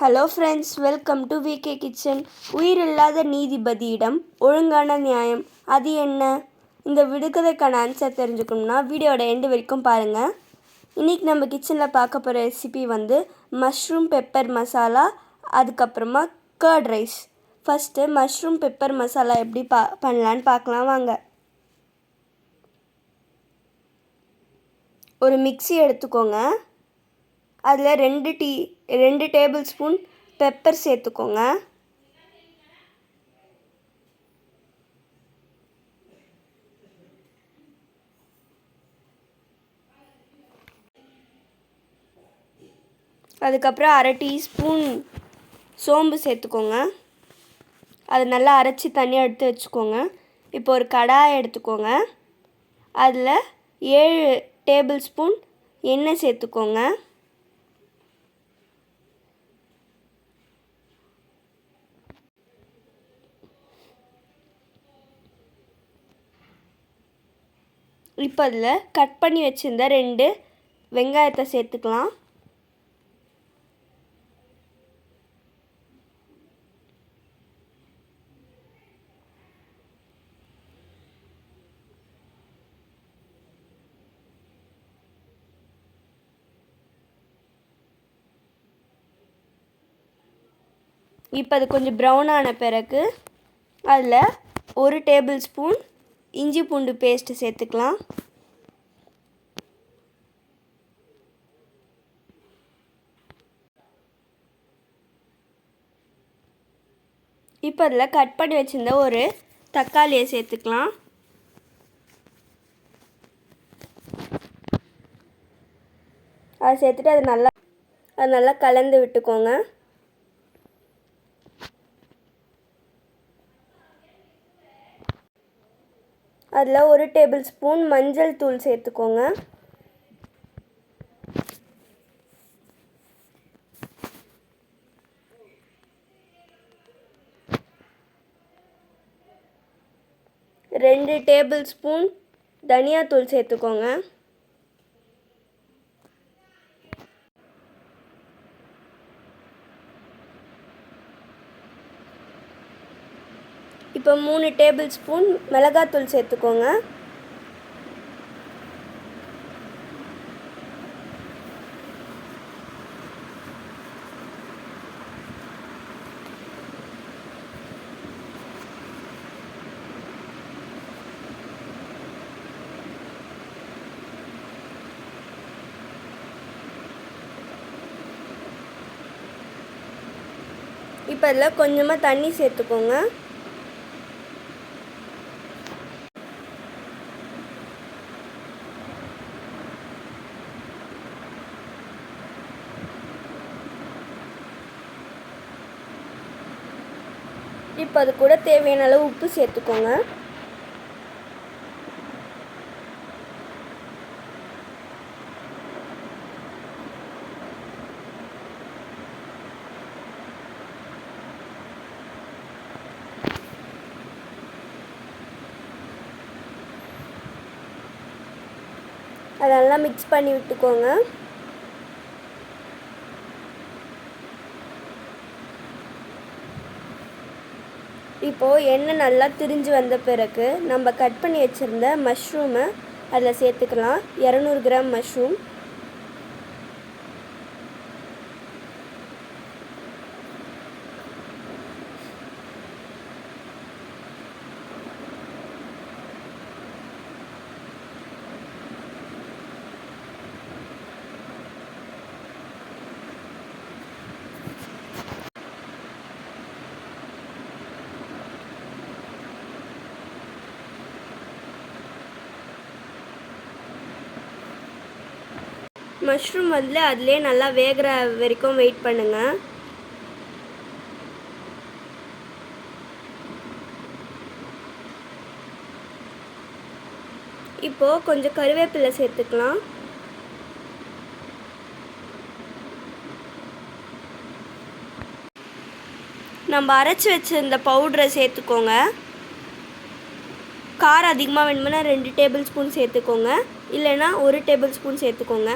Hello friends welcome to VK kitchen உயிரில்லாத நீதிபதியிடம் ஒழுங்கான நியாயம். அது என்ன? இந்த விடுகதைக்கான ஆன்சர் தெரிஞ்சுக்கணும்னா வீடியோட எண்டு வரைக்கும் பாருங்கள் இன்றைக்கி நம்ம கிச்சனில் பார்க்க போகிற ரெசிபி வந்து மஷ்ரூம் பெப்பர் மசாலா அதுக்கப்புறமா curd rice first mushroom pepper masala எப்படி பா பண்ணலான்னு பார்க்கலாம். வாங்க. ஒரு மிக்சி எடுத்துக்கோங்க. அதில் ரெண்டு டீ ரெண்டு டேபிள் ஸ்பூன் பெப்பர் சேர்த்துக்கோங்க. அதுக்கப்புறம் அரை டீஸ்பூன் சோம்பு சேர்த்துக்கோங்க. அது நல்லா அரைச்சி தனியாக எடுத்து வச்சுக்கோங்க. இப்போ ஒரு கடாய் எடுத்துக்கோங்க. அதில் ஏழு டேபிள் ஸ்பூன் எண்ணெய் சேர்த்துக்கோங்க. இப்போ அதில் கட் பண்ணி வச்சுருந்த ரெண்டு வெங்காயத்தை சேர்த்துக்கலாம். இப்போ அது கொஞ்சம் ப்ரௌன் ஆன பிறகு அதில் ஒரு டேபிள் ஸ்பூன் இஞ்சி பூண்டு பேஸ்ட்டு சேர்த்துக்கலாம். இப்போ அதில் கட் பண்ணி வச்சுருந்த ஒரு தக்காளியை சேர்த்துக்கலாம். அதை சேர்த்துட்டு அது நல்லா அது நல்லா கலந்து விட்டுக்கோங்க. அதில் ஒரு டேபிள் ஸ்பூன் மஞ்சள் தூள் சேர்த்துக்கோங்க. ரெண்டு டேபிள் ஸ்பூன் தனியாத்தூள் சேர்த்துக்கோங்க. இப்போ மூணு டேபிள் ஸ்பூன் மிளகாத்தூள் சேர்த்துக்கோங்க. இப்போ இதில் கொஞ்சமாக தண்ணி சேர்த்துக்கோங்க. இப்போ அது கூட தேவையான அளவு உப்பு சேர்த்துக்கோங்க. அதெல்லாம் மிக்ஸ் பண்ணி விட்டுக்கோங்க. இப்போது எண்ணெய் நல்லா திரிஞ்சு வந்த பிறகு நம்ம கட் பண்ணி வச்சுருந்த மஷ்ரூமை அதில் சேர்த்துக்கலாம். இரநூறு கிராம் மஷ்ரூம் மஷ்ரூம் வந்து அதிலே நல்லா வேகிற வரைக்கும் வெயிட் பண்ணுங்கள் இப்போது கொஞ்சம் கருவேப்பிலை சேர்த்துக்கலாம். நம்ம அரைச்சி வச்சிருந்த பவுடரை சேர்த்துக்கோங்க. காரம் அதிகமாக வேணுமுன்னா ரெண்டு டேபிள் ஸ்பூன் சேர்த்துக்கோங்க. இல்லைன்னா ஒரு டேபிள் ஸ்பூன் சேர்த்துக்கோங்க.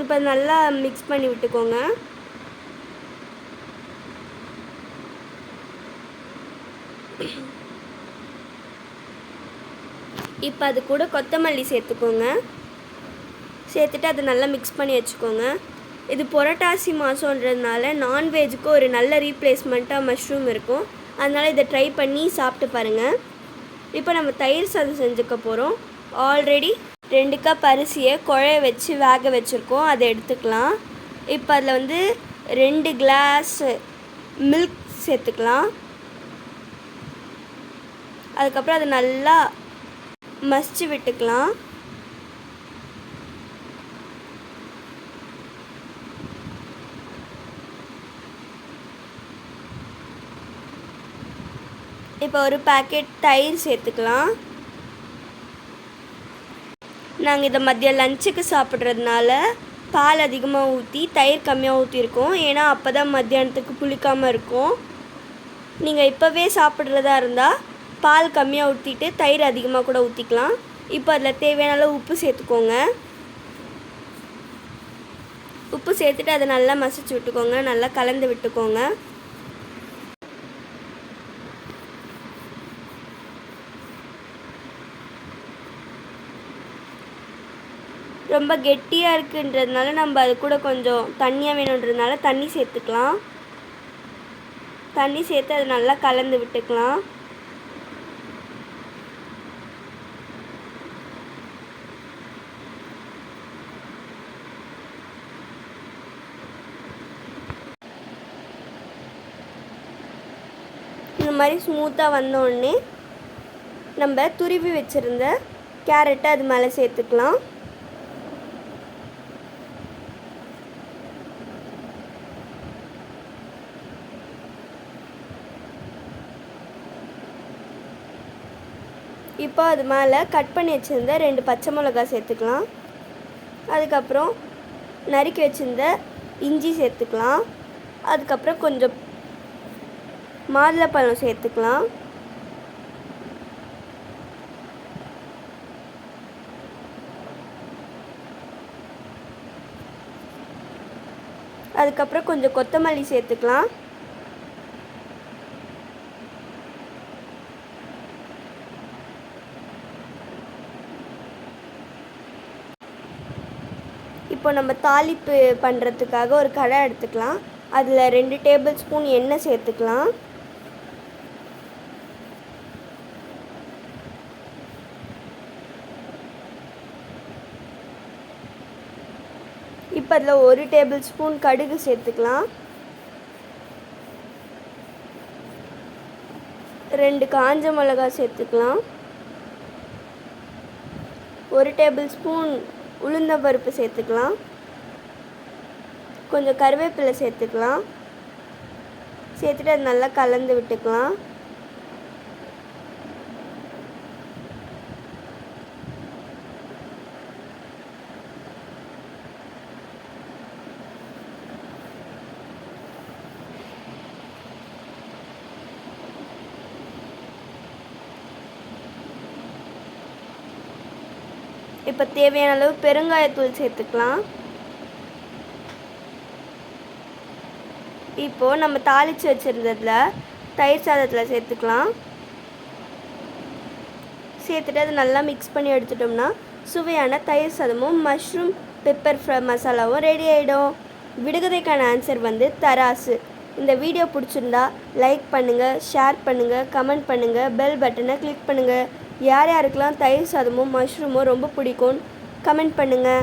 இப்போ நல்லா மிக்ஸ் பண்ணி விட்டுக்கோங்க. இப்போ அது கூட கொத்தமல்லி சேர்த்துக்கோங்க. சேர்த்துட்டு அதை நல்லா மிக்ஸ் பண்ணி வச்சுக்கோங்க. இது புரட்டாசி மாதன்றதுனால நான்வெஜ்க்கு ஒரு நல்ல ரீப்ளேஸ்மெண்ட்டாக மஷ்ரூம் இருக்கும். அதனால் இதை ட்ரை பண்ணி சாப்பிட்டு பாருங்கள் இப்போ நம்ம தயிர் சாதம் செஞ்சுக்க போகிறோம் ஆல்ரெடி ரெண்டு கப் அரிசியை குழைய வச்சு வேக வச்சுருக்கோம். அதை எடுத்துக்கலாம். இப்போ அதில் வந்து ரெண்டு கிளாஸ் மில்க் சேர்த்துக்கலாம். அதுக்கப்புறம் அதை நல்லா மசிச்சு விட்டுக்கலாம். இப்போ ஒரு பாக்கெட் தயிர் சேர்த்துக்கலாம். நாங்கள் இதை மதியம் லஞ்சுக்கு சாப்பிட்றதுனால பால் அதிகமாக ஊற்றி தயிர் கம்மியாக ஊற்றிருக்கோம் ஏன்னா அப்போ தான் மத்தியானத்துக்கு புளிக்காமல் இருக்கும். நீங்கள் இப்போவே சாப்பிட்றதா இருந்தால் பால் கம்மியாக ஊற்றிட்டு தயிர் அதிகமாக கூட ஊற்றிக்கலாம் இப்போ அதில் தேவையான அளவு உப்பு சேர்த்துக்கோங்க. உப்பு சேர்த்துட்டு அதை நல்லா மசிச்சு விட்டுக்கோங்க. நல்லா கலந்து விட்டுக்கோங்க. ரொம்ப கெட்டியாக இருக்குன்றதுனால நம்ம அது கூட கொஞ்சம் தண்ணியாக வேணுன்றதுனால தண்ணி சேர்த்துக்கலாம். தண்ணி சேர்த்து அது நல்லா கலந்து விட்டுக்கலாம். இந்த மாதிரி ஸ்மூத்தாக வந்தோடனே நம்ம துருவி வச்சுருந்த கேரட்டை அது மேலே சேர்த்துக்கலாம். இப்போ அது மேலே கட் பண்ணி வச்சுருந்த ரெண்டு பச்சை மிளகா சேர்த்துக்கலாம். அதுக்கப்புறம் நறுக்கி வச்சுருந்த இஞ்சி சேர்த்துக்கலாம். அதுக்கப்புறம் கொஞ்சம் மாதுளப்பழம் சேர்த்துக்கலாம். அதுக்கப்புறம் கொஞ்சம் கொத்தமல்லி சேர்த்துக்கலாம். இப்போ நம்ம தாளிப்பு பண்ணுறதுக்காக ஒரு கடை எடுத்துக்கலாம். அதில் ரெண்டு டேபிள் ஸ்பூன் எண்ணெய் சேர்த்துக்கலாம். இப்போ அதில் ஒரு டேபிள் ஸ்பூன் கடுகு சேர்த்துக்கலாம். ரெண்டு காஞ்ச மிளகா சேர்த்துக்கலாம். ஒரு டேபிள் ஸ்பூன் உளுந்த பருப்பு சேர்த்துக்கலாம். கொஞ்சம் கருவேப்பிலை சேர்த்துக்கலாம். சேர்த்துட்டு அது நல்லா கலந்து விட்டுக்கலாம். இப்போ தேவையான அளவு பெருங்காயத்தூள் சேர்த்துக்கலாம். இப்போது நம்ம தாளித்து வச்சுருந்ததில் தயிர் சாதத்தில் சேர்த்துக்கலாம். சேர்த்துட்டு அதை நல்லா மிக்ஸ் பண்ணி எடுத்துட்டோம்னா சுவையான தயிர் சாதமும் மஷ்ரூம் பெப்பர் ஃப்ரை மசாலாவும் ரெடி ஆகிடும் விடுகதைக்கான ஆன்சர் வந்து தராசு. இந்த வீடியோ பிடிச்சிருந்தா லைக் பண்ணுங்கள் ஷேர் பண்ணுங்கள் கமெண்ட் பண்ணுங்கள் பெல் பட்டனை கிளிக் பண்ணுங்கள் யார் யாருக்கெல்லாம் தயிர் சாதமும் மஷ்ரூமும் ரொம்ப பிடிக்கும் கமெண்ட் பண்ணுங்கள்